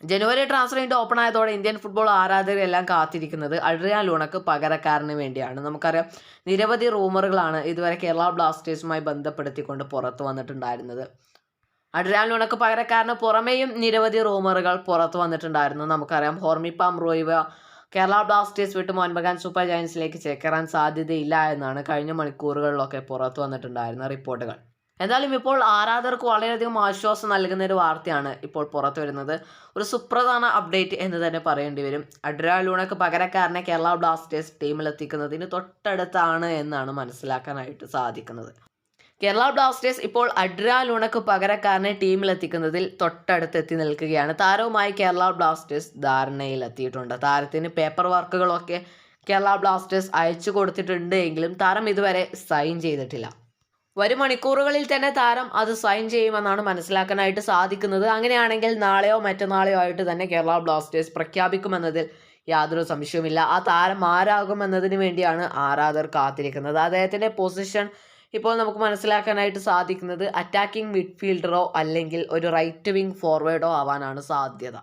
ജനുവരി transfer window open ആയതോടെ Indian football ആരാധകരെല്ലാം കാത്തിരിക്കുന്നത് അഡ്രിയാൻ ലൂണക്ക് പകരക്കാരന് വേണ്ടിയാണ്. നമുക്കറിയാം നിരവധി റൂമറുകളാണ് ഇതുവരെ കേരള ബ്ലാസ്റ്റേഴ്സുമായി ബന്ധപ്പെടുത്തിക്കൊണ്ട് പുറത്തു വന്നിട്ടുണ്ടായിരുന്നത്. അഡ്രിയാൻ ലൂണക്ക് പകരക്കാരന് പുറമേയും നിരവധി റൂമറുകൾ പുറത്തു വന്നിട്ടുണ്ടായിരുന്നു. നമുക്കറിയാം ഹോർമിപ്പാം റോയിവ കേരള ബ്ലാസ്റ്റേഴ്സ് വിട്ട് മോൻബഗാൻ സൂപ്പർ ജയൻസിലേക്ക് ചേക്കേറാൻ സാധ്യതയില്ല എന്നാണ് കഴിഞ്ഞ മണിക്കൂറുകളിലൊക്കെ പുറത്തു വന്നിട്ടുണ്ടായിരുന്ന റിപ്പോർട്ടുകൾ. എന്തായാലും ഇപ്പോൾ ആരാധകർക്ക് വളരെയധികം ആശ്വാസം നൽകുന്ന ഒരു വാർത്തയാണ് ഇപ്പോൾ പുറത്തു വരുന്നത്. ഒരു സുപ്രധാന അപ്ഡേറ്റ് എന്ന് തന്നെ പറയേണ്ടി വരും. അഡ്രാ ലൂണക്ക് പകരക്കാരനെ കേരള ബ്ലാസ്റ്റേഴ്സ് ടീമിലെത്തിക്കുന്നതിന് തൊട്ടടുത്താണ് എന്നാണ് മനസ്സിലാക്കാനായിട്ട് സാധിക്കുന്നത്. കേരള ബ്ലാസ്റ്റേഴ്സ് ഇപ്പോൾ അഡ്രാ ലൂണക്ക് പകരക്കാരനെ ടീമിലെത്തിക്കുന്നതിൽ തൊട്ടടുത്ത് എത്തി നിൽക്കുകയാണ്. താരവുമായി കേരള ബ്ലാസ്റ്റേഴ്സ് ധാരണയിലെത്തിയിട്ടുണ്ട് താരത്തിന് പേപ്പർ വർക്കുകളൊക്കെ കേരള ബ്ലാസ്റ്റേഴ്സ് അയച്ചു കൊടുത്തിട്ടുണ്ട് എങ്കിലും താരം ഇതുവരെ സൈൻ ചെയ്തിട്ടില്ല. വരും മണിക്കൂറുകളിൽ തന്നെ താരം അത് സൈൻ ചെയ്യുമെന്നാണ് മനസ്സിലാക്കാനായിട്ട് സാധിക്കുന്നത്. അങ്ങനെയാണെങ്കിൽ നാളെയോ മറ്റന്നാളെയോ ആയിട്ട് തന്നെ കേരള ബ്ലാസ്റ്റേഴ്സ് പ്രഖ്യാപിക്കുമെന്നതിൽ യാതൊരു സംശയവുമില്ല. ആ താരം ആരാകുമെന്നതിന് വേണ്ടിയാണ് ആരാധകർ കാത്തിരിക്കുന്നത്. അദ്ദേഹത്തിന്റെ പൊസിഷൻ ഇപ്പോൾ നമുക്ക് മനസ്സിലാക്കാനായിട്ട് സാധിക്കുന്നത് അറ്റാക്കിംഗ് മിഡ്ഫീൽഡറോ അല്ലെങ്കിൽ ഒരു റൈറ്റ് വിങ് ഫോർവേഡോ ആവാനാണ് സാധ്യത.